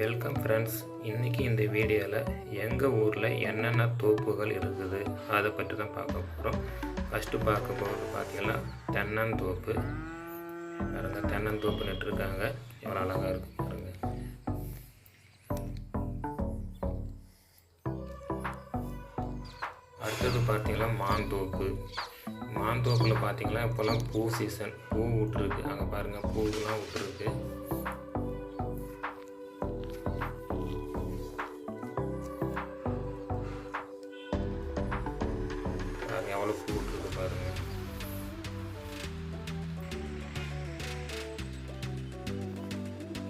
Welcome friends இன்றைக்கி இந்த வீடியோவில் எங்கள் ஊரில் என்னென்ன தோப்புகள் இருக்குது? அதை பற்றி தான் பார்க்க போகிறோம் ஃபஸ்ட்டு பார்க்க போகிறது பார்த்திங்கன்னா தென்னந்தோப்பு பாருங்க தென்னந்தோப்பு நட்டுருக்காங்க. எவ்வளோ அழகாக இருக்கு பாருங்க. அடுத்தது பார்த்திங்கன்னா மாந்தோப்பு மாந்தோப்பில் பார்த்திங்கன்னா இப்போல்லாம் பூ சீசன் பூ விட்டுருக்கு அங்கே பாருங்கள் பூவெலாம் விட்டுருக்கு எவ்வளோ பூ விட்டுருக்கு பாருங்க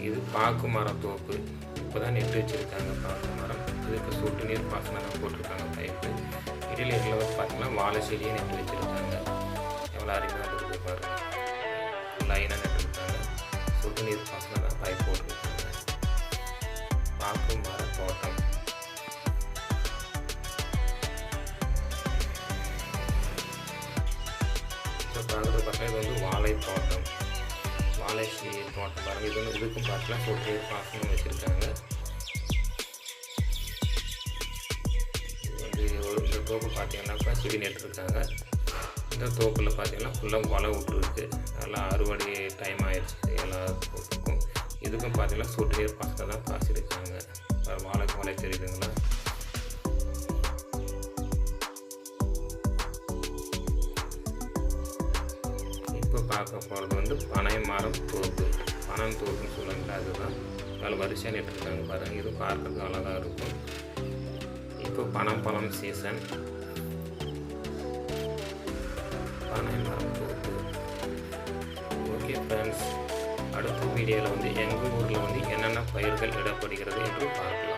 இது பாக்கு மரம் தோப்பு. இப்போ தான் நெட்டு வச்சுருக்காங்க பாக்கு மரம். இதுக்கு சொட்டு நீர் பாசனம் போட்டிருக்காங்க பைப்பு. இடையில இடையில பார்த்தீங்கன்னா வாழை செடியை நெட்டு வச்சுருக்காங்க. எவ்வளோ அருமையாக இருக்குது பாருங்க. லைனாக அடுத்த பார்க்குறது பார்த்தா இது வந்து வாழை தோட்டம். வாழை தோட்டம் பாருங்கள் இது வந்து இதுக்கும் பார்த்தீங்கன்னா சொட்டு பாசனம் வச்சுருக்காங்க. இது வந்து இந்த தோப்பு பார்த்தீங்கன்னாக்கா செடி நட்டுருக்காங்க. இந்த தோப்பில் பார்த்தீங்கன்னா ஃபுல்லாக வலை விட்டுருக்கு. நல்லா அறுவடை டைம் ஆயிடுச்சு எல்லா தோப்புக்கும். இதுக்கும் பார்த்தீங்கன்னா சொட்டு நீர் பாசனம் தான் பாசிருக்காங்க வாழைக்கு வாழை தெரியுதுங்களா பார்க்க போகிறது வந்து பனை மரம் தோப்பு. பனம் தோப்புன்னு சொல்லுவாங்க அதுதான். அதில் வரிசையாக நட்டுருக்காங்க பாருங்கள் இது பார்க்கறதுக்கு அழகாக இருக்கும். இப்போ பனம் பழம் சீசன் பனை மரம் தோப்பு. ஓகே ஃப்ரெண்ட்ஸ் அடுத்த வீடியோவில் வந்து எங்கள் ஊரில் வந்து என்னென்ன பயிர்கள் இடப்படுகிறது என்று பார்க்கலாம்.